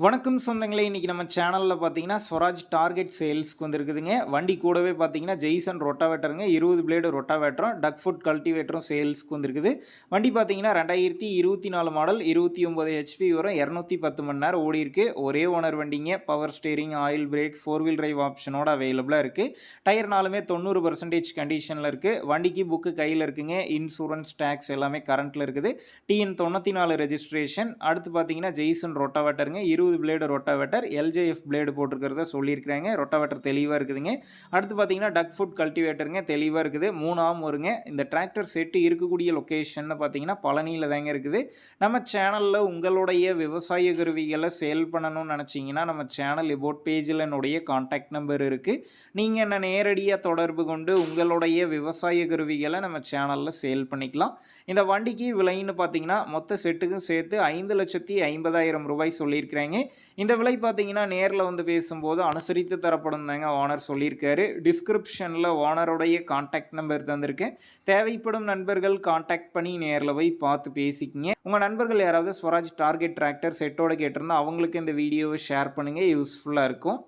வணக்கம் சொந்தங்களே இன்றைக்கி நம்ம சேனலில் பார்த்தீங்கன்னா ஸ்வராஜ் டார்கெட் சேல்ஸ்க்கு வந்துருக்குதுங்க. வண்டி கூடவே பார்த்தீங்கன்னா ஜெய்சன் ரொட்டாவேட்டருங்க. இருபது பிளேடு ரொட்டாவேட்டரும் டக் ஃபுட் கல்டிவேட்டரும் சேல்ஸ்க்கு வந்துருக்குது. வண்டி பார்த்தீங்கன்னா ரெண்டாயிரத்தி இருபத்தி நாலு மாடல் இருபத்தி ஒம்பது ஹெச்பி வரும் இரநூத்தி பத்து மணி நேரம் ஓடி இருக்கு. ஒரே ஓனர் வண்டிங்க power steering oil brake four wheel drive ஆப்ஷனோட அவைலபிளாக இருக்குது டயர் நாலுமே தொண்ணூறு பர்சன்டேஜ் கண்டிஷனில் இருக்குது வண்டிக்கு புக்கு கையில் இருக்குங்க. இன்சூரன்ஸ் டேக்ஸ் எல்லாமே கரண்ட்டில் இருக்குது. டிஎன் தொண்ணூற்றி நாலு ரெஜிஸ்ட்ரேஷன் அடுத்து பார்த்தீங்கன்னா ஜெய்சன் ரொட்டாவேட்டருங்க. இருபது பிளேடு ரொட்டாவேட்டர் எல்ஜேஎஃப் பிளேடு போட்டிருக்கிறத சொல்லியிருக்கிறாங்க. ரொட்டாவேட்டர் தெளிவாக இருக்குதுங்க. அடுத்து பார்த்தீங்கன்னா டக் ஃபுட் கல்டிவேட்டருங்க தெளிவாக இருக்குது. மூணு ஆம் வருங்க. இந்த டிராக்டர் செட்டு இருக்கக்கூடிய லொக்கேஷன் பார்த்தீங்கன்னா பழனியில் தாங்க இருக்குது. நம்ம சேனலில் உங்களுடைய விவசாய கருவிகளை சேல் பண்ணணும்னு நினச்சிங்கன்னா நம்ம சேனல் இபோட் பேஜில் என்னுடைய காண்டாக்ட் நம்பர் இருக்குது நீங்கள் என்ன நேரடியாக தொடர்பு கொண்டு உங்களுடைய விவசாய கருவிகளை நம்ம சேனலில் சேல் பண்ணிக்கலாம். இந்த வண்டிக்கு விலைன்னு பார்த்தீங்கன்னா மொத்த செட்டுக்கும் சேர்த்து ஐந்து லட்சத்தி ஐம்பதாயிரம் ரூபாய் சொல்லியிருக்கிறாங்க. இந்த விலை பார்த்தீங்கன்னா நேரில் வந்து பேசும்போது அனுசரித்து தரப்படும் தாங்க ஓனர் சொல்லியிருக்காரு. டிஸ்கிரிப்ஷனில் ஓனருடைய காண்டாக்ட் நம்பர் தந்திருக்கேன் தேவைப்படும் நண்பர்கள் காண்டாக்ட் பண்ணி நேரில் போய் பார்த்து பேசிக்கிங்க. உங்கள் நண்பர்கள் யாராவது ஸ்வராஜ் டார்கெட் டிராக்டர் செட்டோட கேட்டிருந்தா அவங்களுக்கு இந்த வீடியோவை ஷேர் பண்ணுங்கள் யூஸ்ஃபுல்லாக இருக்கும்.